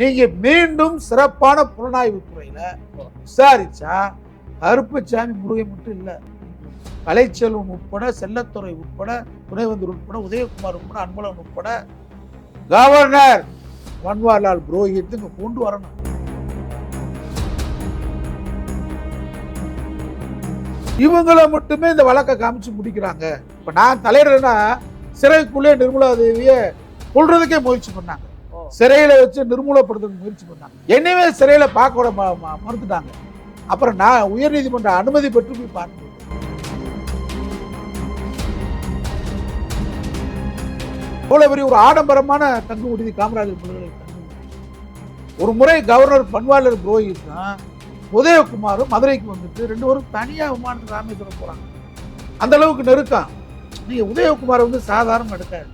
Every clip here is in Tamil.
நீங்க மீண்டும் சிறப்பான புலனாய்வு துறையில விசாரிச்சா கருப்புச்சாமி முருகன் மட்டும் இல்லை. கலைச்செல்வன் உட்பட செல்லத்துறை உட்பட துணைவந்தூர் உட்பட உதயகுமார் உட்பட அன்பழகன் உட்பட கவர்னர் பன்வாரிலால் புரோஹித் இங்க கொண்டு வரணும். இவங்கள மட்டுமே இந்த வழக்கை காமிச்சு முடிக்கிறாங்க. இப்ப நான் தலைவர்னா சிறைக்குள்ளே நிர்மலா தேவியை கொள்றதுக்கே முயற்சி பண்ணாங்க. சிறையில் வச்சு நிர்மூலப்படுத்துறதுக்கு முயற்சி பண்ணாங்க. என்னையுமே சிறையில் பார்க்க விட ம- ம- மறுத்துட்டாங்க. அப்புறம் நான் உயர்நீதிமன்ற அனுமதி பெற்று போய் பார்த்தேன். இவ்வளவு பெரிய ஒரு ஆடம்பரமான தங்கு விடுதி காமராஜர் ஒரு முறை கவர்னர் பன்வாரிலர் புரோஹித் தான் உதயகுமாரும் மதுரைக்கு வந்துட்டு ரெண்டு பேரும் தனியாக விமானத்துக்கு ராமேஸ்வரம் போகிறாங்க அந்த அளவுக்கு நெருக்கம். நீங்கள் உதயகுமார் வந்து சாதாரணம் எடுக்காது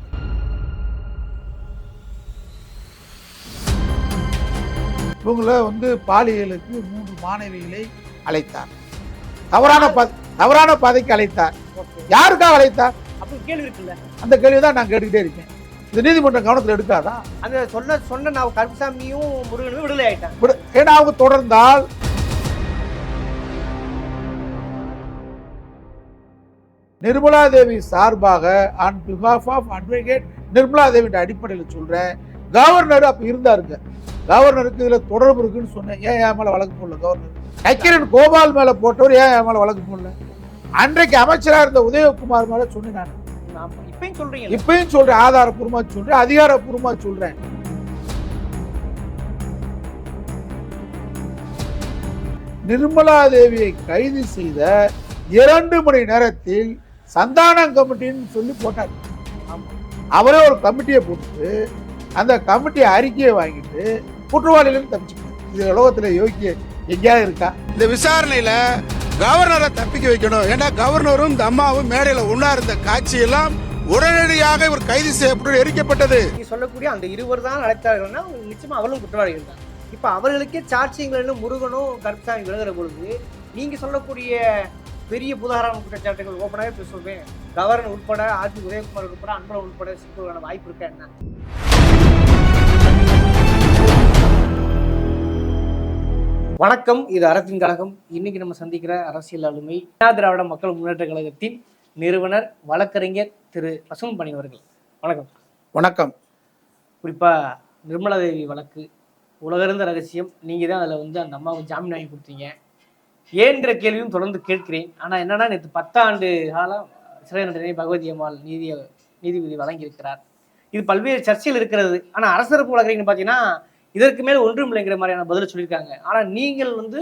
இவங்கள வந்து பாலியலுக்கு மூன்று மாணவிகளை அழைத்தார். தவறான தவறான பாதைக்கு அழைத்தார். யாருக்காக அழைத்தார்? அப்படி கேள்வி இருக்குல்ல? அந்த கேள்வி தான் நான் கேட்டுக்கிட்டே இருக்கேன். இந்த நீதிமன்றம் கவனத்தில் எடுக்காதா? அந்த சொன்ன சொன்ன நான் கருப்புசாமியும் முருகனும் விடுதலை ஆயிட்டாங்க. விடு- ஏன்னா அவங்க தொடர்ந்தால் நிர்மலா தேவி சார்பாக on behalf of advocate Nirmala தேவின்ற அடிப்படையில் சொல்றேன். கவர்னர் அப்ப இருந்தாருங்க. கவர்னருக்கு இதுல தொடர்பு இருக்குன்னு சொன்னேன். ஏன் என் மேல வழக்கு போடல கவர்னர் நக்கீரன் கோபால் மேல போட்டவர் ஏன் என் மேல வழக்கு போடல? அன்றைக்கு அமைச்சரா இருந்த உதயகுமார் மேல சொன்னேன் நான். இப்பயும் சொல்றீங்க. இப்பயும் சொல்றேன் ஆதாரப்பூர்வமா சொல்றேன் அதிகாரப்பூர்வமா சொல்றேன். நிர்மலா தேவியை கைது செய்த இரண்டு மணி நேரத்தில் சந்தானம் கமிட்டின்னு சொல்லி போட்டார். அவரே ஒரு கமிட்டியை போட்டு அந்த கமிட்டி அறிக்கையை வாங்கிட்டு குற்றவாளிகளும் தப்பிச்சுட்டார் இது உலகத்துல யோகிய எங்கேயாவது இருக்கா? இந்த விசாரணையில கவர்னரை தப்பிக்க வைக்கணும். ஏன்னா கவர்னரும் இந்த அம்மாவும் மேடையில ஒண்ணா இருந்த காட்சியெல்லாம் உடனடியாக இவர் கைது செய்யப்பட்டு எரிக்கப்பட்டது. சொல்லக்கூடிய அந்த இருவர் தான் அழைத்தார்கள்னா நிச்சயமா அவர்களும் குற்றவாளிகள் தான். இப்ப அவர்களுக்கே சாட்சியங்கள் முருகனும் கருப்புசாமி விலகுற பொழுது நீங்க சொல்லக்கூடிய பெரிய புதாகரமான குற்றச்சாட்டுகள் ஓப்பனாகவே இப்ப சொல்றேன் கவர்னர் உட்பட ஆர்பி உதயகுமார் உட்பட அன்பழகன் உட்பட சிக்குவதான வாய்ப்பு இருக்கா என்ன? வணக்கம் இது அரசின் கழகம். இன்னைக்கு நம்ம சந்திக்கிற அரசியல் ஆளுமை அண்ணா திராவிட மக்கள் முன்னேற்ற கழகத்தின் நிறுவனர் வழக்கறிஞர் திரு பசும் பணி அவர்கள். வணக்கம். வணக்கம். குறிப்பாக நிர்மலா தேவி வழக்கு உலகறிந்த ரகசியம். நீங்கள் தான் அதில் வந்து அந்த அம்மாவுக்கு ஜாமீன் வாங்கி கொடுத்தீங்க. ஏன்ற கேள்வியும் தொடர்ந்து கேட்கிறேன். ஆனால் என்னன்னா நேற்று பத்தாண்டு காலம் சிறை தண்டனை பகவதி அம்மாள் நீதி நீதிபதி வழங்கியிருக்கிறார். இது பல்வேறு சர்ச்சையில் இருக்கிறது. ஆனால் அரசரப்பு வழக்கறிஞர் பார்த்தீங்கன்னா இதற்கு மேல் ஒன்றும் இல்லைங்கிற மாதிரியான பதில் சொல்லியிருக்காங்க. ஆனால் நீங்கள் வந்து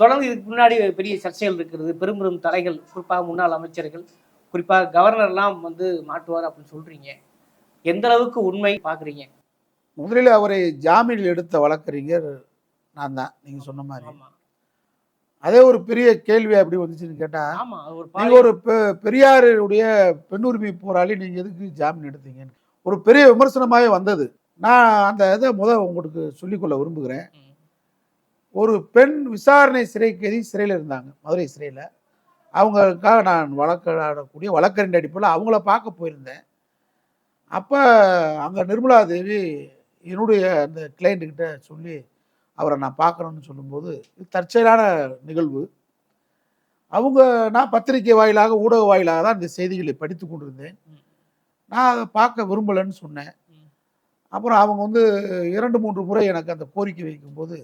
தொடர்ந்து இதுக்கு முன்னாடி பெரிய சர்ச்சைகள் இருக்கிறது. பெரும் பெரும் தடைகள் குறிப்பாக முன்னாள் அமைச்சர்கள் குறிப்பாக கவர்னர்லாம் வந்து மாட்டுவார் அப்படின்னு சொல்றீங்க. எந்த அளவுக்கு உண்மை பார்க்குறீங்க முதலில் அவரை ஜாமீனில் எடுத்த வழக்கறிஞர் நான் தான். நீங்க சொன்ன மாதிரி. அதே ஒரு பெரிய கேள்வி அப்படி வந்துச்சுன்னு கேட்டா ஆமா அது ஒரு பெரியாருடைய பெண் உரிமை போராளி நீங்க எதுக்கு ஜாமீன் எடுத்தீங்கன்னு. ஒரு பெரிய விமர்சனமாவே வந்தது. நான் அந்த இதை முத உங்களுக்கு சொல்லிக்கொள்ள விரும்புகிறேன். ஒரு பெண் விசாரணை சிறை கைதி சிறையில் இருந்தாங்க மதுரை சிறையில். அவங்களுக்காக நான் வழக்காடக்கூடிய வழக்கறிஞர் அடிப்படையில் அவங்கள பார்க்க போயிருந்தேன். அப்போ அங்கே நிர்மலா தேவி என்னுடைய அந்த கிளைண்ட்டுக்கிட்ட சொல்லி அவரை நான் பார்க்கணும்னு சொல்லும்போது இது தற்செயலான நிகழ்வு. அவங்க நான் பத்திரிகை வாயிலாக ஊடக வாயிலாக தான் இந்த செய்திகளை படித்து கொண்டிருந்தேன். நான் அதை பார்க்க விரும்பலைன்னு சொன்னேன். அப்புறம் அவங்க வந்து இரண்டு மூன்று முறை எனக்கு அந்த கோரிக்கை வைக்கும்போது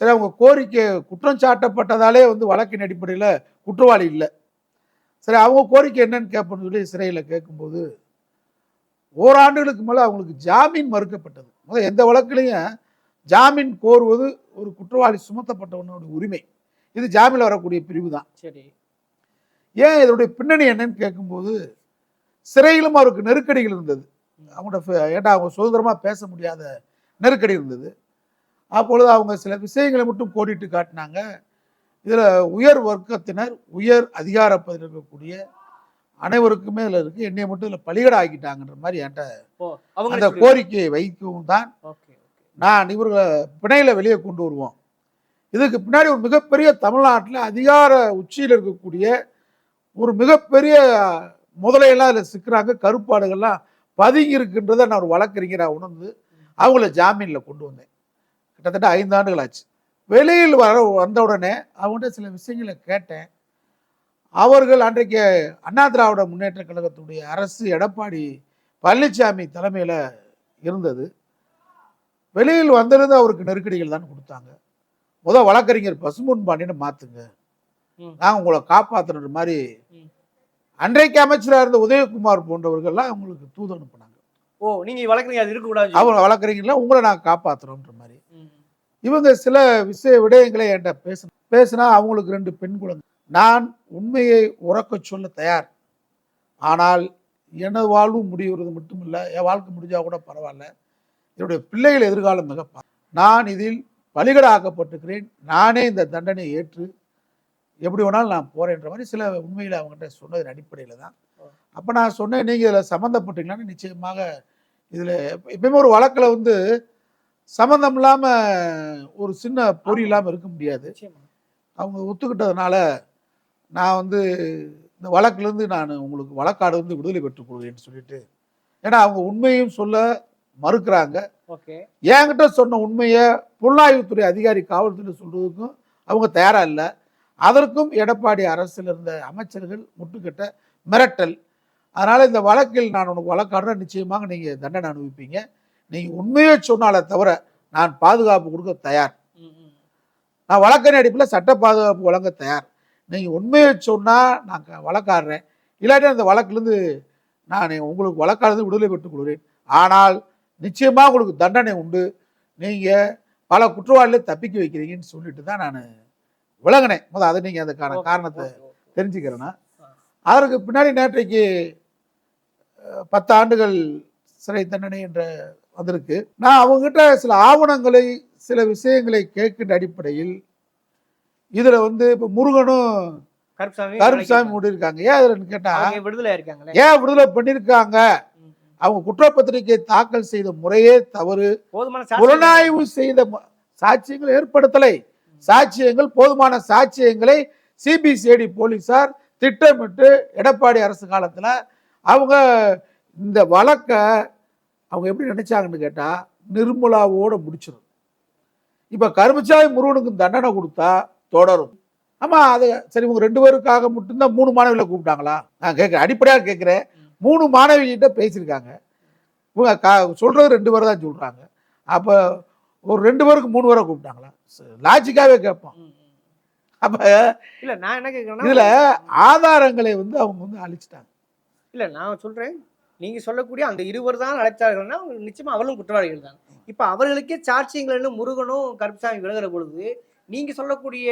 சரி அவங்க கோரிக்கை குற்றம் சாட்டப்பட்டதாலே வந்து வழக்கின் அடிப்படையில் குற்றவாளி இல்லை. சரி அவங்க கோரிக்கை என்னன்னு கேட்போம்னு சொல்லி சிறையில் கேட்கும்போது ஓராண்டுகளுக்கு மேலே அவங்களுக்கு ஜாமீன் மறுக்கப்பட்டது. முதல் எந்த வழக்குலையும் ஜாமீன் கோருவது ஒரு குற்றவாளி சுமத்தப்பட்டவனோட உரிமை. இது ஜாமீனில் வரக்கூடிய பிரிவு தான் சரி. ஏன் இதனுடைய பின்னணி என்னன்னு கேட்கும்போது சிறையிலும் அவருக்கு நெருக்கடிகள் இருந்தது. அவங்களோட ஏன்டா அவங்க சுதந்திரமாக பேச முடியாத நெருக்கடி இருந்தது. அப்பொழுது அவங்க சில விஷயங்களை மட்டும் கோடிட்டு காட்டினாங்க. இதில் உயர் வர்க்கத்தினர் உயர் அதிகார பதவியில் இருக்கக்கூடிய அனைவருக்குமே இதில் இருக்கு. என்னைய மட்டும் இதில் பலிகடை ஆக்கிட்டாங்கன்ற மாதிரி என்கிட்ட அந்த கோரிக்கையை வைக்கவும் தான் நான் இவர்களை பிணையில் வெளியே கொண்டு வருவோம். இதுக்கு பின்னாடி ஒரு மிகப்பெரிய தமிழ்நாட்டில் அதிகார உச்சியில் இருக்கக்கூடிய ஒரு மிகப்பெரிய முதலையெல்லாம் அதில் சிக்கிறாங்க. கருப்பாடுகள்லாம் பதுங்கி இருக்குன்றதை நான் ஒரு வழக்கறிஞராக உணர்ந்து அவங்கள ஜாமீனில் கொண்டு வந்தேன். கிட்டத்தட்ட ஐந்து ஆண்டுகள் ஆச்சு. வெளியில் வர வந்த உடனே அவங்கள்ட்ட சில விஷயங்களை கேட்டேன். அவர்கள் அன்றைக்கு அண்ணா திராவிட முன்னேற்ற கழகத்துடைய அரசு எடப்பாடி பழனிசாமி தலைமையில் இருந்தது. வெளியில் வந்திருந்து அவருக்கு நெருக்கடிகள் தான் கொடுத்தாங்க. முத வழக்கறிஞர் பசும்பொன் பாண்டியனை மாத்துங்க. நான் உங்களை காப்பாத்துற மாதிரி. அன்றைக்கு அமைச்சராக இருந்த உதயகுமார் போன்றவர்கள்லாம் அவங்களுக்கு தூது அனுப்புனாங்க. ஓ நீங்க வழக்கறிஞர் அது இருக்கக்கூடாது அவங்க வழக்கறிஞர்லாம் உங்களை நான் காப்பாத்துறோன்ற மாதிரி. இவங்க சில விஷய விடயங்களை என்கிட்ட பேச பேசினா அவங்களுக்கு ரெண்டு பெண் குழந்தை. நான் உண்மையை உறக்கச் சொல்ல தயார். ஆனால் எனது வாழ்வு முடிவுறது மட்டும் இல்லை என் வாழ்க்கை முடிஞ்சா கூட பரவாயில்ல. என்னுடைய பிள்ளைகள் எதிர்காலம் மிக நான் இதில் பலிகடாக்கப்பட்டிருக்கிறேன். நானே இந்த தண்டனையை ஏற்று எப்படி வேணாலும் நான் போறேன்ற மாதிரி சில உண்மைகளை அவங்ககிட்ட சொன்னதன் அடிப்படையில் தான். அப்போ நான் சொன்னேன் நீங்கள் இதில் சம்மந்தப்பட்டீங்களான்னு நிச்சயமாக இதில் எப்பயுமே ஒரு வழக்கில் வந்து சம்மந்தம் இல்லாமல் ஒரு சின்ன பொறி இல்லாமல் இருக்க முடியாது. அவங்க ஒத்துக்கிட்டதுனால நான் வந்து இந்த வழக்குலேருந்து நான் உங்களுக்கு வழக்காடு வந்து விடுதலை பெற்றுக் கொள்கிறேன்னு சொல்லிட்டு ஏன்னா அவங்க உண்மையும் சொல்ல மறுக்கிறாங்க. ஓகே. என்கிட்ட சொன்ன உண்மையை புலனாய்வுத்துறை அதிகாரி காவல்துறை சொல்றதுக்கும் அவங்க தயாரா இல்லை. அதற்கும் எடப்பாடி அரசில் இருந்த அமைச்சர்கள் முட்டுக்கட்ட மிரட்டல். அதனால இந்த வழக்கில் நான் உனக்கு வழக்காடுறேன். நிச்சயமாக நீங்க தண்டனை அனுபவிப்பீங்க. நீங்க உண்மையை சொன்னாலே தவிர நான் பாதுகாப்பு கொடுக்க தயார். நான் வழக்கறிஞர் அடிப்பில் சட்ட பாதுகாப்பு வழங்க தயார். நீங்கள் உண்மையை சொன்னால் நான் வழக்காடுறேன். இல்லாட்டி அந்த வழக்கிலேருந்து நான் உங்களுக்கு வழக்காடுறது விடுதலை பெற்றுக் கொள்கிறேன். ஆனால் நிச்சயமாக உங்களுக்கு தண்டனை உண்டு நீங்கள் பல குற்றவாளிகளை தப்பிக்க வைக்கிறீங்கன்னு சொல்லிட்டு தான் நான் விளங்கினேன் முதல் அதை நீங்கள் அதுக்கான காரணத்தை. தெரிஞ்சுக்கிறேன்னா. அதற்கு பின்னாடி நேற்றைக்கு பத்து ஆண்டுகள் சிறை தண்டனை என்ற வந்திருக்கு நான் அவங்ககிட்ட சில ஆவணங்களை சில விஷயங்களை கேட்கின்ற அடிப்படையில் இதில் வந்து இப்போ முருகனும் கருப்புசாமி கருப்புசாமி முடியிருக்காங்க ஏன் அதில் கேட்டால் அவங்க விடுதலை இருக்காங்களே ஏன் விடுதலை பண்ணியிருக்காங்க. அவங்க குற்றப்பத்திரிகை தாக்கல் செய்த முறையே தவறு. புலனாய்வு செய்த சாட்சியங்கள் ஏற்படுத்தலை. சாட்சியங்கள் போதுமான சாட்சியங்களை சிபிசிஐடி போலீசார் திட்டமிட்டு எடப்பாடி அரசு காலத்துல அவங்க இந்த வழக்கை அவங்க எப்படி நினைச்சாங்கன்னு கேட்டா நிர்மலாவோட முடிச்சிடும் இப்ப கருமச்சாமி முருகனுக்கு தண்டனை கொடுத்தா தொடரும். ஆமா அது சரி இவங்க ரெண்டு பேருக்காக மட்டும்தான் மூணு மாணவிகளை கூப்பிட்டாங்களா? நான் கேட்குறேன் அடிப்படையாக கேட்குறேன். மூணு மாணவிகிட்ட பேசியிருக்காங்க. இவங்க கா சொல்றது ரெண்டு பேர் தான் சொல்றாங்க. அப்போ ஒரு ரெண்டு பேருக்கு மூணு பேரை கூப்பிட்டாங்களா? லாஜிக்காவே கேட்போம். அப்ப இல்ல நான் என்ன கேக்குறேன்னா இதுல ஆதாரங்களை வந்து அவங்க வந்து அழிச்சிட்டாங்க. இல்ல நான் சொல்றேன். நீங்க சொல்லக்கூடிய அந்த இருவர் தான் அழைத்தார்கள்னா அவங்க நிச்சயமா அவர்களும் குற்றவாளிகள் தான். இப்ப அவர்களுக்கே சாட்சியங்கள் முருகனும் கருப்புசாமி விலகுற பொழுது நீங்க சொல்லக்கூடிய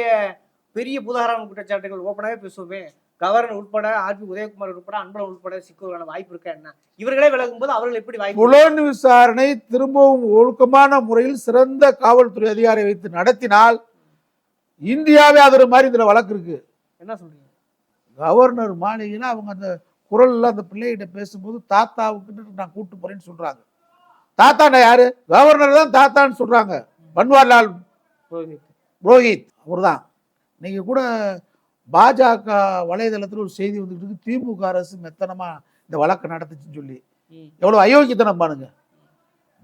பெரிய புதாகரான குற்றச்சாட்டுகள் ஓப்பனாவே பேசுவோமே. கவர்னர் உட்பட ஆர்பி உதயகுமார் உட்பட அன்பழகன் உட்பட சிக்குவதற்கான வாய்ப்பு இருக்கா என்ன? இவர்களே விலகும் போது அவர்கள் எப்படி வாய்ப்பு புலன் விசாரணை திரும்பவும் ஒழுக்கமான முறையில் சிறந்த காவல்துறை அதிகாரி வைத்து நடத்தினால் இந்தியாவே அது மாதிரி இதுல வழக்கு இருக்கு. என்ன சொல்றீங்க? கவர்னர் மாளிகையில் அவங்க அந்த குரல்ல அந்த பிள்ளைகிட்ட பேசும்போது தாத்தாவுக்கு நான் கூட்டு போறேன்னு சொல்றாங்க. தாத்தாண்டா யாரு? கவர்னர் தான் தாத்தான்னு சொல்றாங்க. பன்வாரிலால் புரோஹித். புரோஹித். அவர்தான். நீங்க கூட பாஜக வலைதளத்தில் ஒரு செய்தி இருக்கு. திமுக அரசு மெத்தனமா இந்த வழக்கு நடத்துச்சுன்னு சொல்லி. ம். எவ்வளவு அயோக்கியத்தனம் பாருங்க.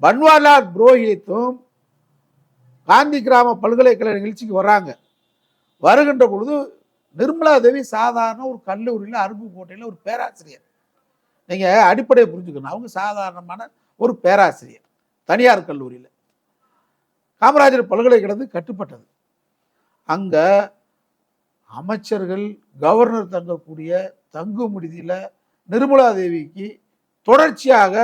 பன்வாரிலால் புரோஹித்தும் காந்தி கிராம பல்கலைக்கழக நிகழ்ச்சிக்கு வர்றாங்க. வருகின்ற பொழுது நிர்மலா தேவி சாதாரண ஒரு கல்லூரியில் அருப்புக்கோட்டையில் ஒரு பேராசிரியர். நீங்க அடிப்படையை புரிஞ்சுக்கணும். அவங்க சாதாரணமான ஒரு பேராசிரியர். தனியார் கல்லூரியில். காமராஜர் பல்கலைக்கழகத்துக்கு கட்டுப்பட்டது. அங்க அமைச்சர்கள் கவர்னர் தங்கக்கூடிய தங்கு விடுதியில நிர்மலா தேவிக்கு தொடர்ச்சியாக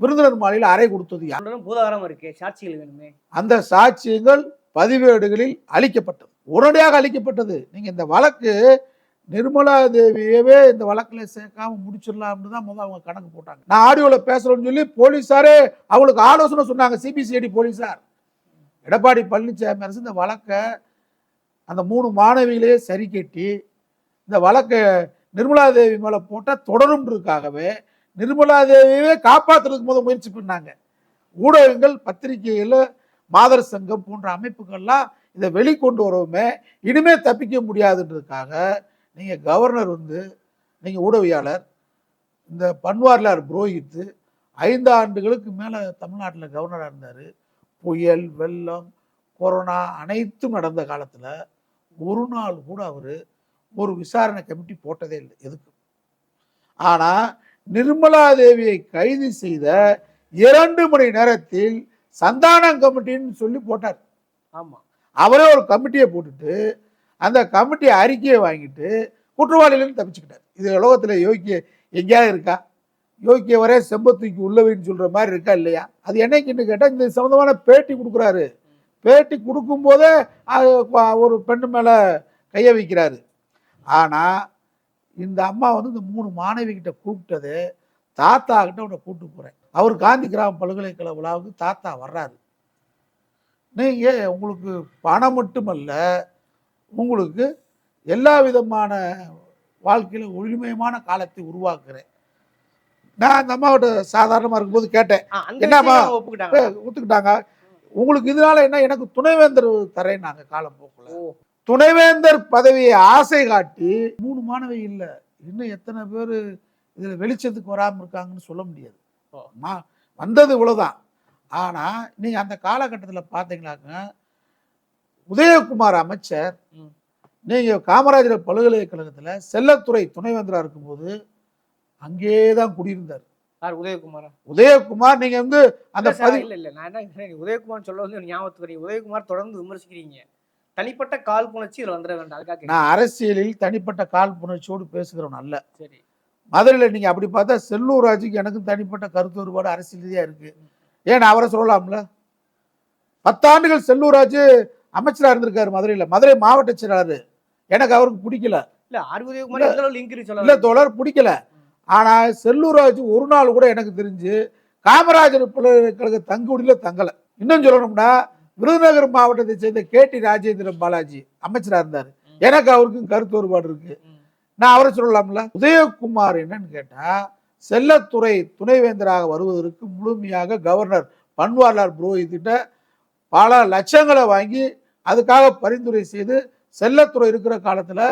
விருந்தினர் மாலையில் அறை கொடுத்தது பூதாகரம் இருக்கு சாட்சிகள் வேணுமே. அந்த சாட்சியங்கள் பதிவேடுகளில் அளிக்கப்பட்டது. உடனடியாக அளிக்கப்பட்டது. நீங்க இந்த வழக்கு நிர்மலா தேவியவே இந்த வழக்குல சேர்க்காம முடிச்சிடலாம்னு தான் முதல்ல அவங்க கணக்கு போட்டாங்க. நான் ஆடியோல பேசுறேன்னு சொல்லி போலீஸாரே அவங்களுக்கு ஆலோசனை சொன்னாங்க. சிபிசிஐடி போலீஸார். எடப்பாடி பழனிசாமி அரசு இந்த வழக்கை அந்த மூணு மாணவிகளையே சரி கட்டி இந்த வழக்கை நிர்மலா தேவி போட்டால் தொடரும்ன்றதுக்காகவே நிர்மலா தேவியவே காப்பாத்துறதுக்கு முயற்சி பண்ணாங்க. ஊடகங்கள் பத்திரிகைகள் மாதர் சங்கம் போன்ற அமைப்புகள்லாம் இதை வெளிக்கொண்டு வரவுமே இனிமேல் தப்பிக்க முடியாதுன்றதுக்காக நீங்கள் கவர்னர் வந்து நீங்கள் ஊடகவியாளர் இந்த பன்வாரிலார் புரோகித்து ஐந்து ஆண்டுகளுக்கு மேலே தமிழ்நாட்டில் கவர்னராக இருந்தார். புயல் வெள்ளம் கொரோனா அனைத்தும் நடந்த காலத்தில் ஒரு நாள் கூட அவர் ஒரு விசாரணை கமிட்டி போட்டதே இல்லை எதுக்கு? ஆனால் நிர்மலா தேவியை கைது செய்த இரண்டு மணி நேரத்தில் சந்தானம் கமிட்டின்னு சொல்லி போட்டார். ஆமா. அவரே ஒரு கமிட்டியை போட்டுட்டு அந்த கமிட்டி அறிக்கையை வாங்கிட்டு குற்றவாளிகள் தப்பிச்சுக்கிட்டார். இது உலகத்தில் யோக்கிய எங்கேயாவது இருக்கா? யோக்கிய வரை செம்பத்தூக்கி உள்ளவைன்னு சொல்ற மாதிரி இருக்கா இல்லையா? அது என்னைக்குன்னு கேட்டால் இந்த சம்மந்தமான பேட்டி கொடுக்குறாரு. பேட்டி கொடுக்கும்போதே ஒரு பெண்ணு மேலே கையை வைக்கிறாரு. ஆனால் இந்த அம்மா வந்து இந்த மூணு மாணவி கிட்ட கூப்பிட்டது தாத்தா கிட்ட உன்னை கூப்பிட்டு போகிறேன் அவர் காந்தி கிராம பல்கலைக்கழக விழாவுக்கு தாத்தா வர்றாரு. நீங்கள் உங்களுக்கு பணம் மட்டுமல்ல உங்களுக்கு எல்லா விதமான வாழ்க்கையில் ஒளிமயமான காலத்தை உருவாக்குறேன். நான் அந்த அம்மாவோட சாதாரணமாக இருக்கும்போது கேட்டேன். என்னம்மா? ஒத்துக்கிட்டாங்க. உங்களுக்கு இதனால என்ன? எனக்கு துணைவேந்தர் தரேன் நாங்கள் காலப்போக்கில் துணைவேந்தர் பதவியை ஆசை காட்டி மூணு மாணவி இல்லை. இன்னும் எத்தனை பேர் இதில் வெளிச்சத்துக்கு வராமல் இருக்காங்கன்னு சொல்ல முடியாது. மா வந்தது இவ்வளோதான் ஆனால் நீங்கள் அந்த காலகட்டத்தில் பார்த்தீங்கன்னாக்க உதயகுமார் அமைச்சர். நீங்கள் காமராஜர் பல்கலைக்கழகத்தில் செல்லத்துறை துணைவேந்தராக இருக்கும்போது அங்கேயே தான் குடியிருந்தார். யார் உதயகுமாரா? உதயகுமார் நீங்கள் வந்து அந்த இல்ல சார், பதி இல்ல இல்ல நான் என்ன உதயகுமார் சொல்ல வந்து ஞாபகத்துக்கு வரீங்க. உதயகுமார் தொடர்ந்து விமர்சிக்கிறீங்க. தனிப்பட்ட கால் புணர்ச்சி இதுல வந்துட வேண்டாம் அதுக்காக. நான் அரசியலில் தனிப்பட்ட கால் புணர்ச்சியோடு பேசுகிறவன் அல்ல. சரி. மதுரையில் நீங்கள் அப்படி பார்த்தா செல்லூர் ராஜுக்கு எனக்கும் தனிப்பட்ட கருத்து வேறுபாடு அரசியல் ரீதியாக இருக்கு. ஏன் அவரை சொல்லலாம்ல? பத்தாண்டுகள் செல்லூர் ராஜு அமைச்சராக இருந்திருக்காரு மதுரையில். மதுரை மாவட்ட செயலாளர். எனக்கு அவருக்கு பிடிக்கல. இல்ல லிங்க் இல்லை தோழர் பிடிக்கல. ஆனால் செல்லூர் ஒரு நாள் கூட எனக்கு தெரிஞ்சு காமராஜர் பல்கலைக்கழக தங்குடியில் தங்கலை. இன்னும் சொல்லணும்னா விருதுநகர் மாவட்டத்தை சேர்ந்த கே டி ராஜேந்திரன் பாலாஜி அமைச்சராக இருந்தார். எனக்கு அவருக்கும் கருத்து வேறுபாடு இருக்கு. நான் அவரை சொல்லலாம்ல? உதயகுமார் என்னன்னு கேட்டால் செல்லத்துறை துணைவேந்தராக வருவதற்கு முழுமையாக கவர்னர் பன்வாரிலால் புரோஹித்திட்ட பல லட்சங்களை வாங்கி அதுக்காக பரிந்துரை செய்து செல்லத்துறை இருக்கிற காலத்தில்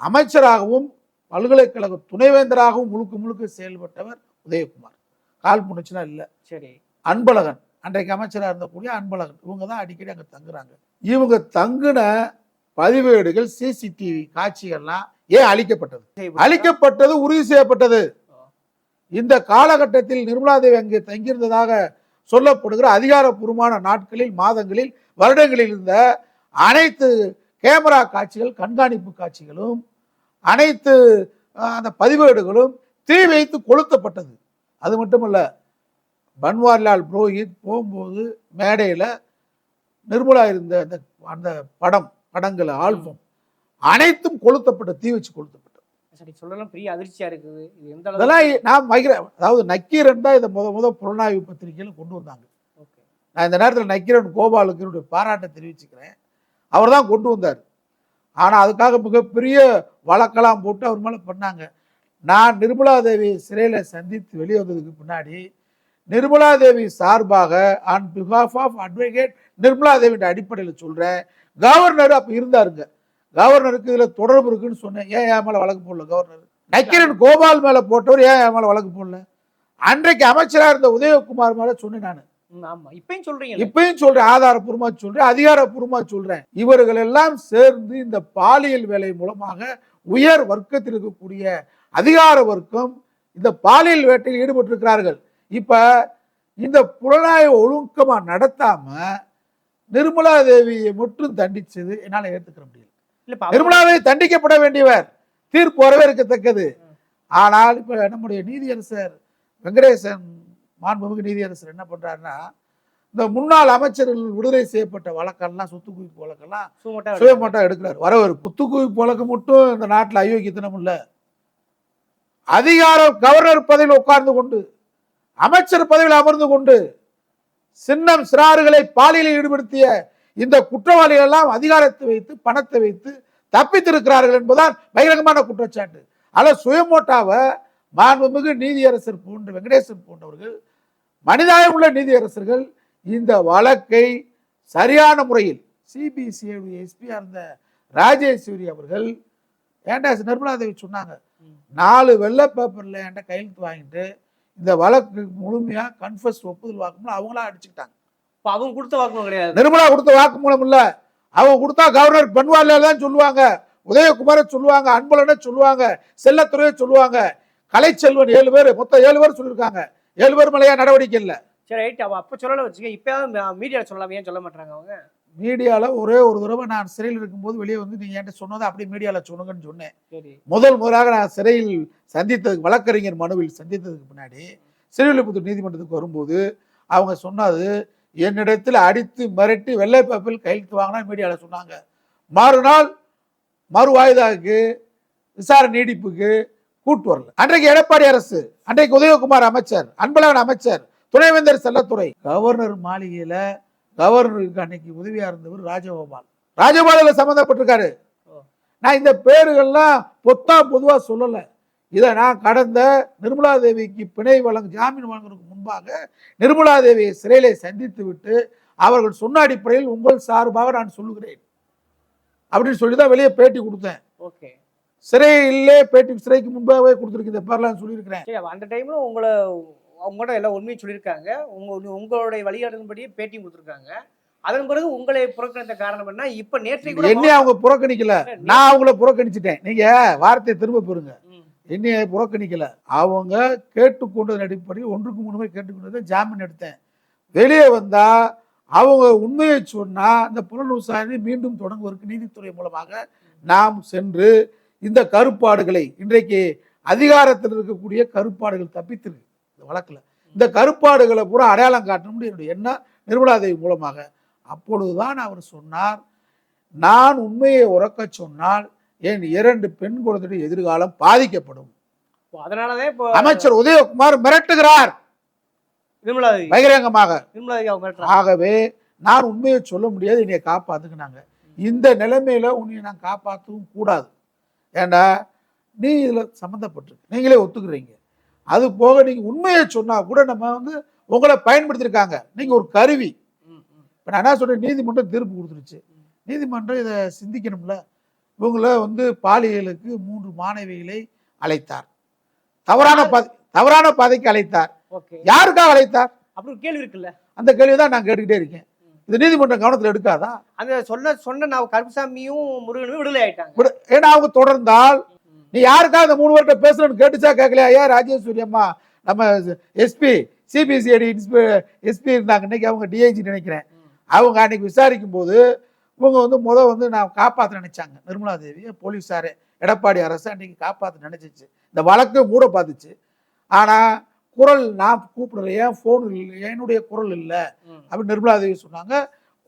அமைச்சராகவும் பல்கலைக்கழக துணைவேந்தராகவும் முழுக்க முழுக்க செயல்பட்டவர் உதயகுமார். கால் புணர்ச்சினா இல்லை. சரி. அன்பழகன் அன்றைக்கு அமைச்சராக இருந்தக்கூடிய அன்பழகன். இவங்க தான் அடிக்கடி அங்கே தங்குறாங்க. இவங்க தங்குன பதிவேடுகள் சிசிடிவி காட்சிகள்லாம் ஏன் அழிக்கப்பட்டது? அழிக்கப்பட்டது உறுதி செய்யப்பட்டது. இந்த காலகட்டத்தில் நிர்மலா தேவி அங்கே தங்கியிருந்ததாக சொல்லப்படுகிற அதிகாரப்பூர்வமான நாட்களில் மாதங்களில் வருடங்களில் இருந்த அனைத்து கேமரா காட்சிகள் கண்காணிப்பு காட்சிகளும் அனைத்து அந்த பதிவேடுகளும் தீ வைத்து கொளுத்தப்பட்டது. அது மட்டுமல்ல பன்வாரிலால் புரோஹித் போகும்போது மேடையில் நிர்மலா இருந்த அந்த அந்த படம் படங்கள் ஆல்பம் அனைத்தும் கொளுத்தப்பட்ட தீ வச்சு கொளுத்தப்பட்டது. சொல்லலாம். பெரிய அதிர்ச்சியா இருக்குது. இது எந்த அதெல்லாம் அளவுக்கு நான் மகிர அதாவது நக்கீரன் தான் இதை முத முத புலனாய்வு பத்திரிகையில் கொண்டு வந்தாங்க. ஓகே. நான் இந்த நேரத்தில் நக்கீரன் கோபாலுக்கு என்னுடைய பாராட்டை தெரிவிச்சுக்கிறேன். அவர் தான் கொண்டு வந்தார். ஆனால் அதுக்காக மிகப்பெரிய வழக்கெல்லாம் போட்டு அவர் மேலே பண்ணாங்க. நான் நிர்மலா தேவி சிறையில் சந்தித்து வெளியே வந்ததுக்கு பின்னாடி நிர்மலா தேவி சார்பாக on behalf of advocate Nirmala தேவின்ற அடிப்படையில் சொல்கிறேன் கவர்னர் அப்போ இருந்தாருங்க. கவர்னருக்கு இதில் தொடர்பு இருக்குன்னு சொன்னேன். ஏன் என் மேலே வழக்கு போடல கவர்னர் நக்கீரன் கோபால் மேலே போட்டவர் ஏன் என் மேலே வழக்கு போடல? அன்றைக்கு அமைச்சராக இருந்த உதயகுமார் மேலே சொன்னேன் நான். இப்பயும் சொல்றீங்க. இப்பயும் சொல்றேன். ஆதாரப்பூர்வமா சொல்றேன். அதிகாரப்பூர்வமா சொல்றேன். இவர்கள் எல்லாம் சேர்ந்து இந்த பாலியல் வேலை மூலமாக உயர் வர்க்கத்தில் இருக்கக்கூடிய அதிகார வர்க்கம் இந்த பாலியல் வேட்டையில் ஈடுபட்டிருக்கிறார்கள். இப்ப இந்த புலனாய்வு ஒழுக்கமா நடத்தாம நிர்மலா தேவியை மட்டும் தண்டிச்சது என்னால ஏத்துக்கிற முடியல. இல்ல இப்ப அவங்க- நிர்மலா தேவி தண்டிக்கப்பட வேண்டியவர். தீர்ப்பு வரவேற்கத்தக்கது. ஆனால் இப்ப நம்முடைய நீதியரசர் வெங்கடேசன் மாண்புமிகு நீதியரசர் என்ன பண்றாருன்னா இந்த முன்னாள் அமைச்சர்கள் விடுதலை செய்யப்பட்ட வழக்கெல்லாம் சொத்து குவிப்பு வழக்கெல்லாம் சுமட்டா சுயமட்டம் எடுக்கிறார். வரவர் புத்து குவிப்பு வழக்கு மட்டும் இந்த நாட்டில் அயோக்கியத்தனம் இல்லை. அதிகாரம் கவர்னர் பதவியில் உட்கார்ந்து கொண்டு அமைச்சர் பதவியில் அமர்ந்து கொண்டு சின்னம் சிறாறுகளை பாலியலில் ஈடுபடுத்திய இந்த குற்றவாளிகள் எல்லாம் அதிகாரத்தை வைத்து பணத்தை வைத்து தப்பித்திருக்கிறார்கள் என்பதுதான் பகிரங்கமான குற்றச்சாட்டு. அதில் சுயமோட்டாவை மாண்புமிகு நீதியரசர் போன்ற வெங்கடேசன் போன்றவர்கள் மனிதாயம் உள்ள நீதியரசர்கள் இந்த வழக்கை சரியான முறையில் சிபிசிஐடைய எஸ்பியா இருந்த ராஜேஸ்வரி அவர்கள் ஏன்டா நிர்மலா தேவி சொன்னாங்க. நாலு வெள்ளை பேப்பரில் என்கிட்ட கையெழுத்து வாங்கிட்டு இந்த வழக்கு முழுமையாக கன்ஃபர்ஸ் ஒப்புதல் வாக்கணும் அவங்களா அடிச்சுக்கிட்டாங்க. இப்ப அவங்க கொடுத்த வாக்குமூலம் கிடையாது. நிர்மலா கொடுத்த வாக்குமூலம் இல்ல. அவங்க கொடுத்தா கவர்னர் பன்வாரிலால் தான் சொல்லுவாங்க உதயகுமாரை சொல்லுவாங்க அன்பழனை சொல்லுவாங்க செல்லத்துறையை சொல்லுவாங்க கலைச்செல்வன் ஏழு பேர் மொத்தம் ஏழு பேர் சொல்லியிருக்காங்க. ஏழு பேர் மேலேயா நடவடிக்கை இல்லை. சரி ரைட் அவ அப்ப சொல்லல வச்சுக்க. இப்ப மீடியால சொல்லலாம் ஏன் சொல்ல மாட்டாங்க அவங்க? மீடியாவில் ஒரே ஒரு தடவை நான் சிறையில் இருக்கும்போது வெளியே வந்து நீங்கள் என்கிட்ட சொன்னதை அப்படியே மீடியாவில் சொல்லுங்கன்னு சொன்னேன். சரி. முதல் முதலாக நான் சிறையில் சந்தித்ததுக்கு வழக்கறிஞர் மனுவில் சந்தித்ததுக்கு முன்னாடி சிறுவில்லிபுத்தூர் நீதிமன்றத்துக்கு வரும்போது அவங்க சொன்னது என்னிடத்தில் அடித்து மிரட்டி வெள்ளை பேப்பில் கையெழுத்து வாங்கினா மீடியாவில் சொன்னாங்க. மறுநாள் மறு வாய்தாக்கு விசாரணை நீடிப்புக்கு கூட்டு வரல. அன்றைக்கு எடப்பாடி அரசு அன்றைக்கு உதயகுமார் அமைச்சர் அன்பழகன் அமைச்சர் துணைவேந்தர் செல்லத்துறை. கவர்னர் மாளிகையில கவர்னருக்கு அன்னைக்கு உதவியா இருந்தவர் ராஜகோபால். ராஜகோபாலில் சம்மந்தப்பட்டிருக்காரு. நான் இந்த பேருகள்லாம் பொத்தா பொதுவா சொல்லல. இதை நான் கடந்த நிர்மலா தேவிக்கு பிணை வழங்க ஜாமீன் வழங்குறதுக்கு முன்பாக நிர்மலா தேவியை சிறையிலே சந்தித்து விட்டு அவர்கள் சொன்ன அடிப்படையில் உங்கள் சார்பாக நான் சொல்லுகிறேன். அப்படின்னு சொல்லி தான் வெளியே பேட்டி கொடுத்தேன். ஓகே. சிறையிலே பேட்டி சிறைக்கு முன்பாகவே கொடுத்துருக்கு இந்த பேர்லாம் சொல்லியிருக்கிறேன். அந்த டைம்ல உங்களை அவங்களோட எல்லா உண்மையும் சொல்லியிருக்காங்க. உங்க உங்களுடைய வழிகாட்டுபடியே பேட்டியும் கொடுத்துருக்காங்க. அதன் பிறகு உங்களை புறக்கணித்த காரணம் என்ன? இப்ப நேற்றைக்கு கூட என்னைய அவங்க புறக்கணிக்கல. நான் அவங்கள புறக்கணிச்சிட்டேன். நீங்க வார்த்தையை திரும்ப பெறுங்க. என்னைய புறக்கணிக்கல. அவங்க கேட்டுக்கொண்டதன் அடிப்படையில் ஒன்றுக்கு முறை கேட்டுக்கொண்டதை ஜாமீன் எடுத்தேன். வெளியே வந்தா அவங்க உண்மையை சொன்னா இந்த புலன் விசாரணை மீண்டும் தொடங்குவதற்கு நீதித்துறை மூலமாக நாம் சென்று இந்த கருப்பாடுகளை இன்றைக்கு அதிகாரத்தில் இருக்கக்கூடிய கருப்பாடுகள் தப்பித்திருக்கு இந்த வழக்குல. இந்த கருப்பாடுகளை பூரா அடையாளம் காட்டணும்னு என்னுடைய எண்ணம் நிர்மலாதேவி மூலமாக. அப்பொழுதுதான் அவர் சொன்னார் நான் உண்மையை உறக்கச் சொன்னால் என் இரண்டு பெண் குழந்தையுடைய எதிர்காலம் பாதிக்கப்படும். அதனாலதான் இப்போ அமைச்சர் உதயகுமார் மிரட்டுகிறார். பகிரங்கமாக. ஆகவே நான் உண்மையை சொல்ல முடியாது என்னைய காப்பாத்துக்கினாங்க இந்த நிலைமையில உன்னை நான் காப்பாற்றவும் கூடாது. ஏண்டா? நீ இதுல சம்மந்தப்பட்டிருக்கு. நீங்களே ஒத்துக்கிறீங்க. அது போக நீங்க உண்மையை சொன்னா கூட நம்ம வந்து உங்களை பயன்படுத்தியிருக்காங்க நீங்க ஒரு கருவி. இப்போ நான் என்ன சொல்றேன்? நீதிமன்றம் தீர்ப்பு கொடுத்துருச்சு. நீதிமன்றம் இதை சிந்திக்கணும்ல. இவங்கள வந்து பாலியலுக்கு மூன்று மாணவிகளை அழைத்தார். தவறான பாதை தவறான பாதைக்கு அழைத்தார். யாருக்காக அழைத்தார்? அப்படி கேள்வி இருக்குல்ல. அந்த கேள்வி தான் நான் கேட்டுக்கிட்டே இருக்கேன். இது நீதிமன்றம் கவனத்தில் எடுக்காதா? அந்த சொன்ன சொன்ன நான் கருப்புசாமியும் முருகனும் விடுதலை ஆயிட்டாங்க. ஏன்னா அவங்க தொடர்ந்தால் நீ யாருக்காக இந்த மூணு பேர்கிட்ட பேசுறேன்னு கேட்டுச்சா கேட்கலையா ஏன் ராஜேஸ்வரி அம்மா நம்ம எஸ்பி சிபிசிஐடி எஸ்பி இருந்தாங்க. இன்னைக்கு அவங்க டிஐஜி நினைக்கிறேன். அவங்க அன்னைக்கு விசாரிக்கும் போது இவங்க வந்து முத வந்து நான் காப்பாற்ற நினைச்சாங்க. நிர்மலா தேவி போலீஸாரு எடப்பாடி அரசு அன்னைக்கு காப்பாற்ற நினைச்சிச்சு. இந்த வழக்கு மூட பார்த்துச்சு ஆனா குரல் நான் கூப்பிடல ஏன் ஃபோன் இல்லை என்னுடைய குரல் இல்லை. அப்படின்னு நிர்மலா தேவி சொன்னாங்க.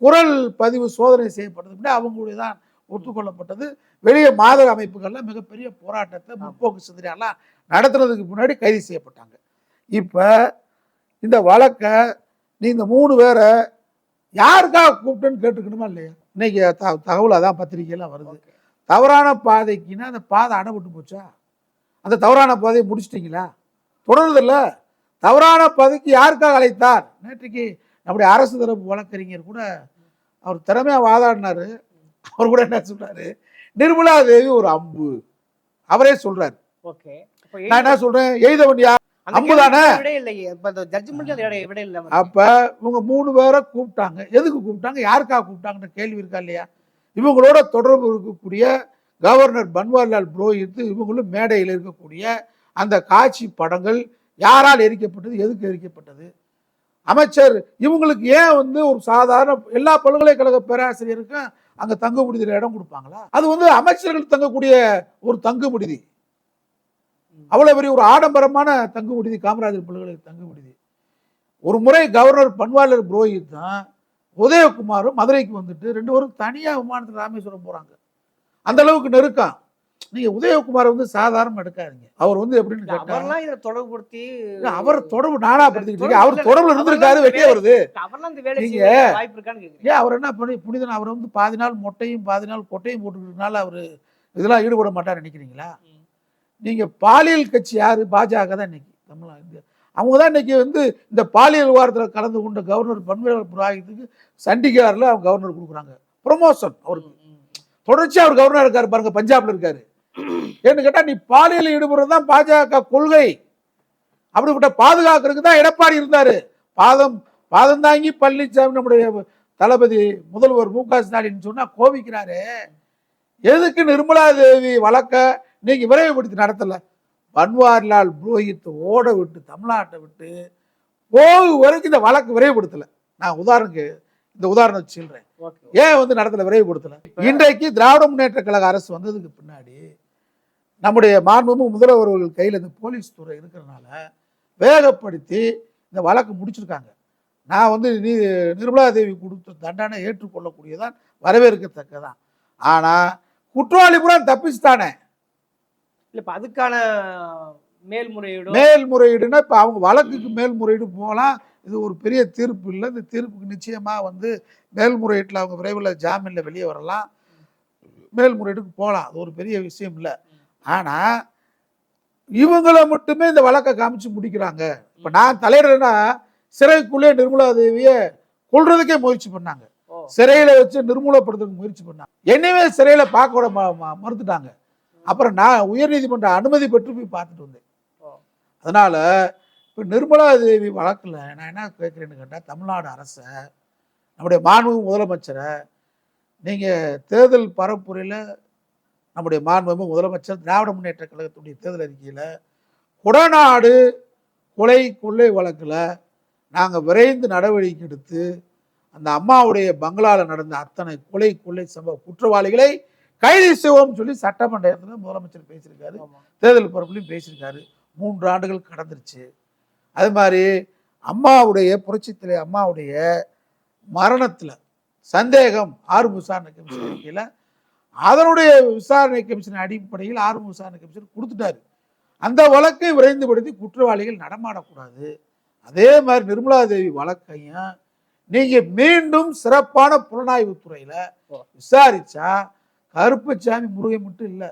குரல் பதிவு சோதனை செய்யப்பட்டது முன்னாடி அவங்களுடைய தான் ஒத்துக்கொள்ளப்பட்டது. வெளியே மாதர் அமைப்புகள்ல மிகப்பெரிய போராட்டத்தை முற்போக்கு சிந்தனையெல்லாம் நடத்துறதுக்கு முன்னாடி கைது செய்யப்பட்டாங்க. இப்போ இந்த வழக்கை நீ இந்த மூணு பேரை யாருக்காக கூப்பிட்டுன்னு கேட்டுக்கணுமா இல்லையா? இன்னைக்கு த தகவல் அதான் பத்திரிகையெல்லாம் வருது. தவறான பாதைக்குன்னா அந்த பாதை அடைபட்டு போச்சா? அந்த தவறான பாதையை முடிச்சிட்டிங்களா? தொடருதில்ல தவறான பாதைக்கு யாருக்காக அழைத்தார்? நேற்றைக்கு நம்முடைய அரசு தரப்பு வழக்கறிஞர் கூட அவர் திறமையா வாதாடினாரு. அவர் கூட என்ன சொல்றாரு? நிர்மலா தேவி ஒரு அம்பு. அவரே சொல்றாரு. ஓகே. நான் என்ன சொல்றேன்? யார்? அந்த அம்பு தானே? அப்ப இவங்க மூணு பேரை கூப்பிட்டாங்க. எதுக்கு கூப்பிட்டாங்க? யாருக்காக கூப்பிட்டாங்கன்ற கேள்வி இருக்கா இல்லையா? இவங்களோட தொடர்பு இருக்கக்கூடிய கவர்னர் பன்வாரிலால் புரோஹித் இவங்களும் மேடையில் இருக்கக்கூடிய அந்த காட்சி படங்கள் யாரால் எரிக்கப்பட்டது எதுக்கு எரிக்கப்பட்டது? அமைச்சர் இவங்களுக்கு ஏன் வந்து ஒரு சாதாரண எல்லா பல்கலைக்கழக பேராசிரியருக்கும் அங்கே தங்க விடுதியில் இடம் கொடுப்பாங்களா? அது வந்து அமைச்சர்கள் தங்கக்கூடிய ஒரு தங்கு விடுதி அவ்வளோ பெரிய ஒரு ஆடம்பரமான தங்கு விடுதி காமராஜர் பல்கலை தங்கு விடுதி ஒரு முறை கவர்னர் பன்வாளர் புரோஹித் தான் உதயகுமாரும் மதுரைக்கு வந்துட்டு ரெண்டு பேரும் தனியாக விமானத்தில் ராமேஸ்வரம் போகிறாங்க அந்த அளவுக்கு நெருக்கம். நீங்க உதயகுமார் வந்து சாதாரண எடுக்காதீங்க. அவர் வந்து எப்படின்னு அவர்லாம் இதை தொடர்புபடுத்தி அவர் தொடர்பு நானா படுத்திக்கிட்டு அவர் தொடர்புல இருந்திருக்காரு வெளியே வருது. அவர்லாம் இந்த வேலை வாய்ப்பு இருக்கான்னு ஏன் அவர் என்ன பண்ணி புனிதன் அவர் வந்து பாதி நாள் மொட்டையும் பாதி நாள் கொட்டையும் போட்டுக்கிறதுனால அவர் இதெல்லாம் ஈடுபட மாட்டார் நினைக்கிறீங்களா. நீங்க பாலியல் கட்சி யாரு? பாஜக தான் இன்னைக்கு. தமிழா இந்தியா. அவங்க தான் இன்னைக்கு வந்து இந்த பாலியல் விவகாரத்தில் கலந்து கொண்ட கவர்னர் பன்வேல் புராகித்துக்கு சண்டிகாரில் அவங்க கவர்னர் கொடுக்குறாங்க. ப்ரொமோஷன் அவருக்கு. ம், ம். தொடர்ச்சியா அவர் கவர்னர் இருக்காரு பாருங்க பஞ்சாப்ல இருக்காரு. ஏன்னு கேட்டா நீ பாலியல் ஈடுபடுறது தான் பாஜக கொள்கை. அப்படிப்பட்ட பாதுகாக்கிறதுக்கு தான் எடப்பாடி இருந்தாரு. பாதம் பாதம் தாங்கி பழனிசாமி நம்முடைய தளபதி முதல்வர் மு க ஸ்டாலின் சொன்னா கோபிக்கிறாரு. எதுக்கு நிர்மலா தேவி வழக்க நீங்க விரைவுபடுத்தி நடத்தல? பன்வாரிலால் புரோஹித் ஓட விட்டு தமிழ்நாட்டை விட்டு போகு வரைக்கும் இந்த வழக்கு விரைவுபடுத்தல. நான் உதாரணத்துக்கு இந்த உதாரணம் சொல்றேன். ஓகே ஏன் வந்து நடத்தல விரைவுபடுத்தல? இன்றைக்கு திராவிட முன்னேற்ற கழக அரசு வந்ததுக்கு பின்னாடி நம்முடைய மாண்புமிகு முதல்வர்கள் கையில் இந்த போலீஸ் துறை இருக்கிறனால வேகப்படுத்தி இந்த வழக்கு முடிச்சிருக்காங்க. நான் வந்து நீ நிர்மலா தேவி கொடுத்த தண்டனை ஏற்றுக்கொள்ளக்கூடியதான் வரவேற்கத்தக்கதான் ஆனால் குற்றவாளி பூரா தப்பிச்சுட்டானே. இல்ல இப்ப அதுக்கான மேல்முறையீடோ? மேல்முறையீடுனா இப்போ அவங்க வழக்குக்கு மேல்முறையீடு போகலாம். இது ஒரு பெரிய தீர்ப்பு இல்லை. இந்த தீர்ப்புக்கு நிச்சயமாக வந்து மேல்முறையீட்டில் அவங்க விரைவில் ஜாமீனில் வெளியே வரலாம். மேல்முறையீடுக்கு போகலாம். அது ஒரு பெரிய விஷயம் இல்லை. ஆனால் இவங்கள மட்டுமே இந்த வழக்கை காமிச்சு முடிக்கிறாங்க. இப்போ நான் தலைவர்னா சிறைக்குள்ளே நிர்மலா தேவியை கொல்றதுக்கே முயற்சி பண்ணாங்க. சிறையில வச்சு நிர்மூலப்படுத்துறதுக்கு முயற்சி பண்ணாங்க. என்னையுமே சிறையில பார்க்க விட மறுத்துட்டாங்க. அப்புறம் நான் உயர்நீதிமன்ற அனுமதி பெற்று போய் பார்த்துட்டு வந்தேன். அதனால இப்போ நிர்மலா தேவி வழக்கில் நான் என்ன கேட்குறேன்னு கேட்டால் தமிழ்நாடு அரசை நம்முடைய மாண்புமிகு முதலமைச்சரை நீங்கள் தேர்தல் பரப்புரையில் நம்முடைய மாண்புமிகு முதலமைச்சர் திராவிட முன்னேற்ற கழகத்துடைய தேர்தல் அறிக்கையில் கொடநாடு கொலை கொள்ளை வழக்கில் நாங்கள் விரைந்து நடவடிக்கை எடுத்து அந்த அம்மாவுடைய பங்களாவில் நடந்த அத்தனை கொலை கொள்ளை சம்பவ குற்றவாளிகளை கைது செய்வோம்னு சொல்லி சட்டமன்றத்தில் முதலமைச்சர் பேசியிருக்காரு. தேர்தல் பரப்புலையும் பேசியிருக்காரு. மூன்று ஆண்டுகள் கடந்துருச்சு. அது மாதிரி அம்மாவுடைய புரட்சித்தலை அம்மாவுடைய மரணத்தில் சந்தேகம் கமிஷன் அறிக்கையில் அதனுடைய விசாரணை கமிஷன் அடிப்படையில் ஆறுமுக விசாரணை கமிஷன் கொடுத்துட்டாரு அந்த வழக்கை விரைந்துபடுத்தி குற்றவாளிகள் நடமாடக்கூடாது அதே மாதிரி நிர்மலா தேவி வழக்கையும் நீங்க மீண்டும் சிறப்பான புலனாய்வு துறையில. விசாரிச்சா கருப்பசாமி முருகன் மட்டும் இல்லை.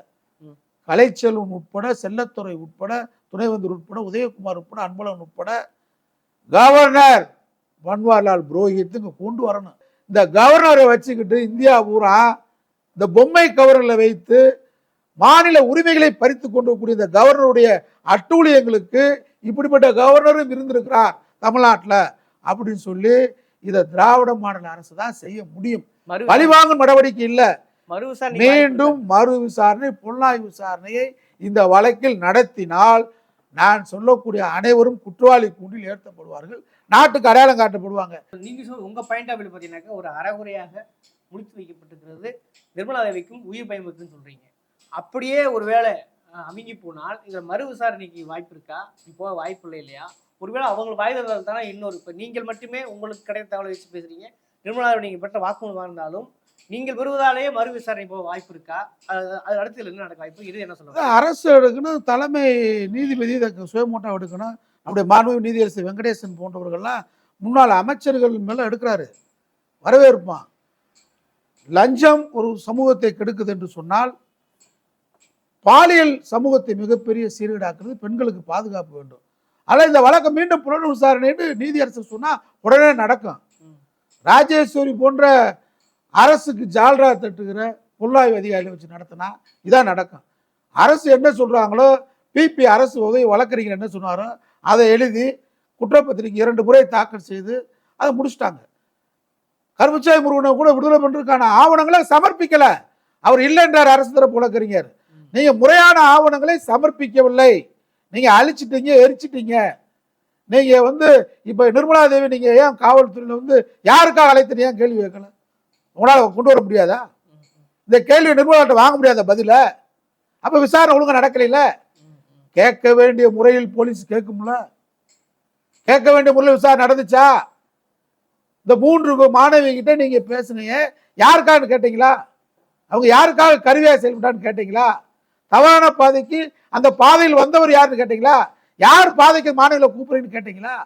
கலைச்செல்வன் உட்பட செல்லத்துறை உட்பட துணைவேந்தர் உட்பட உதயகுமார் உட்பட அன்பழகன் உட்பட கவர்னர் பன்வாரிலால் புரோஹித் இங்க கொண்டு வரணும் இந்த கவர்னரை வச்சுக்கிட்டு இந்தியா பூரா இந்த பொம்மை கவர்னர்ல வைத்து மாநில உரிமைகளை பறித்து கொண்டு கூடிய இந்த கவர்னருடைய அட்டூழியங்களுக்கு இப்படிப்பட்ட கவர்னரும் இருந்திருக்கிறார் தமிழ்நாட்டில் அப்படின்னு சொல்லி இதை திராவிட மாடல் அரசு தான் செய்ய முடியும். பழிவாங்கும் நடவடிக்கை இல்லை. மீண்டும் மறு விசாரணை புலனாய்வு விசாரணையை இந்த வழக்கில் நடத்தினால் நான் சொல்லக்கூடிய அனைவரும் குற்றவாளி கூண்டில் ஏற்றப்படுவார்கள். நாட்டுக்கு அடையாளம் காட்டப்படுவாங்க. நீங்க உங்க பாயிண்ட் ஆஃப் பார்த்தீங்கன்னாக்கா ஒரு அறகுறையாக முடித்து வைக்கப்பட்டிருக்கிறது. நிர்மலா தேவிக்கும் உயிர் பயமுறுத்துன்னு சொல்றீங்க. அப்படியே ஒருவேளை அமுங்கி போனால் இதுல மறு விசாரணைக்கு வாய்ப்பு இருக்கா? இப்போ வாய்ப்பு இல்லை இல்லையா? ஒருவேளை அவங்க வாய்தல் தானே இன்னொரு இப்போ நீங்கள் மட்டுமே உங்களுக்கு கிடைத்த தகவலை வச்சு பேசுறீங்க. நிர்மலா தேவி நீங்க பெற்ற வாக்குமூலம் இருந்தாலும் நீங்கள் பெறுவதாலேயே மறு விசாரணை போக வாய்ப்பு இருக்கா? அது அடுத்து என்ன நடக்க வாய்ப்பு? இது என்ன சொல்லுங்க அரசு எடுக்கணும் தலைமை நீதிபதி சுயமோட்டம் எடுக்கணும். அப்படியே மாண்பு நீதியரசு வெங்கடேசன் போன்றவர்கள்லாம் முன்னாள் அமைச்சர்கள் மேல எடுக்கிறாரு. வரவேற்பான் லஞ்சம் ஒரு சமூகத்தை கெடுக்குது என்று சொன்னால் பாலியல் சமூகத்தை மிகப்பெரிய சீர்கேடாக்குறது பெண்களுக்கு பாதுகாப்பு வேண்டும். ஆனால் இந்த வழக்கை மீண்டும் புலன் விசாரணைன்னு நீதியரசு சொன்னால் உடனே நடக்கும். ராஜேஸ்வரி போன்ற அரசுக்கு ஜால்ரா தட்டுகிற புல்லாய்வு அதிகாரிகளை வச்சு நடத்தினா இதான் நடக்கும். அரசு என்ன சொல்கிறாங்களோ பிபி அரசு உதவி வழக்கறிஞர் என்ன சொன்னாரோ அதை எழுதி குற்றப்பத்திரிகை இரண்டு முறை தாக்கல் செய்து அதை முடிச்சிட்டாங்க. கருப்புச்சாய் முருகனை கூட விடுதலை பண்றதுக்கான ஆவணங்களை சமர்ப்பிக்கல. அவர் இல்லைன்றார் அரசு தரப்பு வழக்கறிஞர். நீங்க முறையான ஆவணங்களை சமர்ப்பிக்கவில்லை. நீங்க அழிச்சிட்டீங்க எரிச்சிட்டீங்க. நீங்க வந்து இப்ப நிர்மலா தேவி நீங்க ஏன் காவல்துறையில வந்து யாருக்காக அழைத்து ஏன் கேள்வி கேட்கல? உங்களால் கொண்டு வர முடியாதா? இந்த கேள்வி நிர்மலாட்ட வாங்க முடியாத பதில. அப்ப விசாரணை ஒழுங்காக நடக்கலையில? கேட்க வேண்டிய முறையில் போலீஸ் கேட்கும்ல? கேட்க வேண்டிய முறையில் விசாரணை நடந்துச்சா? இந்த மூன்று மாணவி கிட்ட நீங்க பேசுனீங்க. யாருக்கான்னு கேட்டீங்களா? அவங்க யாருக்காக கருவியா செயல்பட்டான்னு கேட்டீங்களா? தவறான பாதைக்கு அந்த பாதையில் வந்தவர் யாருன்னு கேட்டீங்களா? யார் பாதைக்கு மாணவிகளை கூப்பிடுறீங்கன்னு கேட்டீங்களா?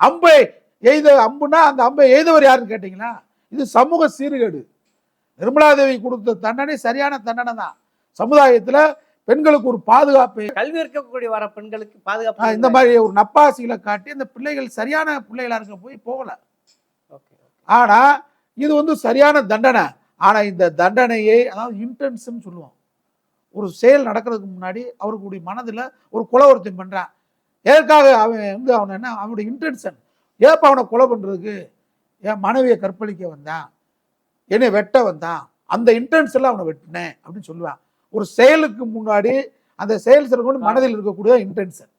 அம்பை எய்த அம்புனா அந்த அம்பை எய்தவர் யாருன்னு கேட்டீங்களா? இது சமூக சீர்கேடு. நிர்மலாதேவி கொடுத்த தண்டனை சரியான தண்டனை தான். சமுதாயத்துல பெண்களுக்கு ஒரு பாதுகாப்பை கல்வி இருக்கக்கூடிய வர பெண்களுக்கு பாதுகாப்பு இந்த மாதிரி ஒரு நப்பாசிகளை காட்டி அந்த பிள்ளைகள் சரியான பிள்ளைகளா இருக்க போய் போகல. ஆனால் இது வந்து சரியான தண்டனை. ஆனால் இந்த தண்டனையை அதாவது இன்டென்ஸ்ன்னு சொல்லுவோம். ஒரு செயல் நடக்கிறதுக்கு முன்னாடி அவருக்குடைய மனதில் ஒரு குலவரத்தையும் பண்ணுறான் எதற்காக அவன் வந்து அவன் என்ன அவனுடைய இன்டென்ஷன் ஏப்பா அவனை கொலை பண்ணுறதுக்கு என் மனைவியை கற்பழிக்க வந்தான். என்னை வெட்ட வந்தான். அந்த இன்டென்ஷனில் அவனை வெட்டினேன் அப்படின்னு சொல்லுவான். ஒரு செயலுக்கு முன்னாடி அந்த செயல் சில மனதில் இருக்கக்கூடிய இன்டென்ஷன்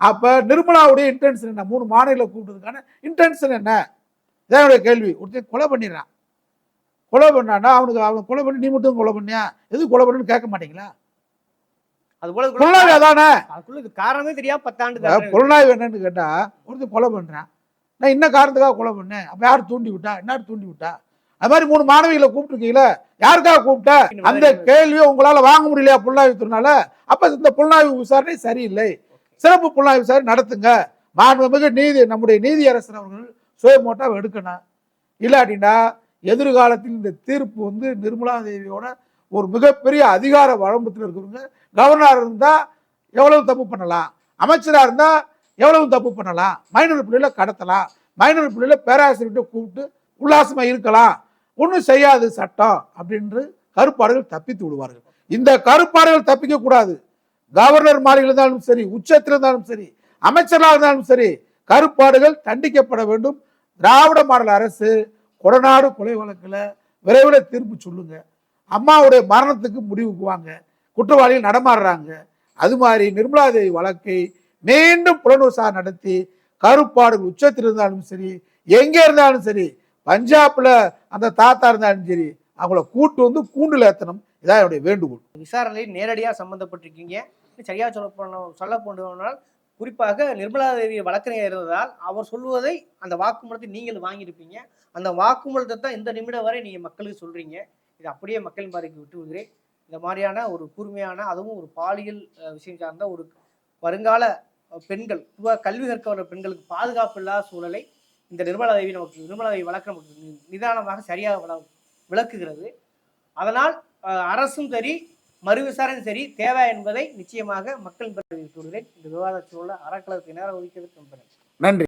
அப்போ நிர்மலாவுடைய இன்டென்ஷன் என்ன? மூணு மாநில கூப்பிட்டதுக்கான இன்டென்ஷன் என்ன? இதான் என்னுடைய கேள்வி. ஒருத்தன் கொலை பண்ணிடுறான். கொலை பண்ணான்னா அவனுக்கு அவன் கொலை பண்ணி நீ மட்டும் கொலை பண்ணியா? எது கொலை பண்ணுன்னு கேட்க மாட்டீங்களா? அது போல புலனாய்வு அதானே? காரணமே தெரியாம பத்தாண்டு. புலனாய்வு என்னன்னு கேட்டா ஒருத்தன் கொலை பண்றான். நான் என்ன காரணத்துக்காக கொலை பண்ணேன். அப்ப யார் தூண்டி விட்டா? என்ன தூண்டி விட்டா? அது மாதிரி மூணு மாணவிகளை கூப்பிட்டுருக்கீங்கள யாருக்காக கூப்பிட்ட? அந்த கேள்வியை உங்களால வாங்க முடியலையா புலனாய்வுத்துறனால அப்ப இந்த புலனாய்வு விசாரணை சரியில்லை. சிறப்பு புலனாய்வு விசாரணை நடத்துங்க. மாண்புமிகு நீதி நம்முடைய நீதியரசர் அவர்கள் சுய மோட்டாவை எடுக்கணும். இல்லாட்டினா எதிர்காலத்தில் இந்த தீர்ப்பு வந்து நிர்மலா தேவியோட ஒரு மிகப்பெரிய அதிகார வரம்பத்தில் இருக்கிறவங்க கவர்னராக இருந்தால் எவ்வளவு தப்பு பண்ணலாம்? அமைச்சராக இருந்தால் எவ்வளவு தப்பு பண்ணலாம்? மைனர் பிள்ளைகளை கடத்தலாம். மைனர் பிள்ளைகளை பேராசிரியர்கிட்ட கூப்பிட்டு உல்லாசமாக இருக்கலாம். ஒன்றும் செய்யாது சட்டம் அப்படின்று கருப்பாடுகள் தப்பித்து விடுவார்கள். இந்த கருப்பாடுகள் தப்பிக்க கூடாது. கவர்னர் மாளிகையில் இருந்தாலும் சரி உச்சத்தில் இருந்தாலும் சரி அமைச்சராக இருந்தாலும் சரி கருப்பாடுகள் தண்டிக்கப்பட வேண்டும். திராவிட மாடல் அரசு கொடநாடு கொலை வழக்கில் விரைவில் தீர்ப்பு சொல்லுங்க. அம்மாவுடைய மரணத்துக்கு முடிவுக்கு வாங்க. குற்றவாளிகள் நடமாடுறாங்க. அது மாதிரி நிர்மலா தேவி வழக்கை மீண்டும் புலனுசார் நடத்தி கருப்பாடுகள் உச்சத்தில் இருந்தாலும் சரி எங்கே இருந்தாலும் சரி பஞ்சாப்ல அந்த தாத்தா இருந்தாலும் சரி அவங்கள கூட்டு வந்து கூண்டில் ஏற்றணும் இதான் என்னுடைய வேண்டுகோள். விசாரணையில் நேரடியாக சம்மந்தப்பட்டிருக்கீங்க சரியாக சரியா சொல்ல போன சொல்ல போனால் குறிப்பாக நிர்மலா தேவி வழக்கறிஞர் இருந்ததால் அவர் சொல்லுவதை அந்த வாக்குமூலத்தை நீங்கள் வாங்கியிருப்பீங்க. அந்த வாக்குமூலத்தை தான் இந்த நிமிடம் வரை நீங்கள் மக்களுக்கு சொல்கிறீங்க இது அப்படியே மக்களின் பார்வைக்கு விட்டு விடுகிறேன் இந்த மாதிரியான ஒரு கூர்மையான அதுவும் ஒரு பாலியல் விஷயம் சார்ந்த ஒரு வருங்கால பெண்கள் கல்வி கற்க வர பெண்களுக்கு பாதுகாப்பு இல்லாத சூழலை இந்த நிர்மலா தேவி நமக்கு நிர்மலா தேவி வழக்கு நமக்கு நிதானமாக சரியாக விள- விளக்குகிறது. அதனால் அரசும் சரி மறு விசாரணை சரி தேவை என்பதை நிச்சயமாக மக்கள் பெற கூறுகிறேன். இந்த விவாதத்தில் உள்ள அறக்கலருக்கு நேரம் ஒதுக்கி நன்றி.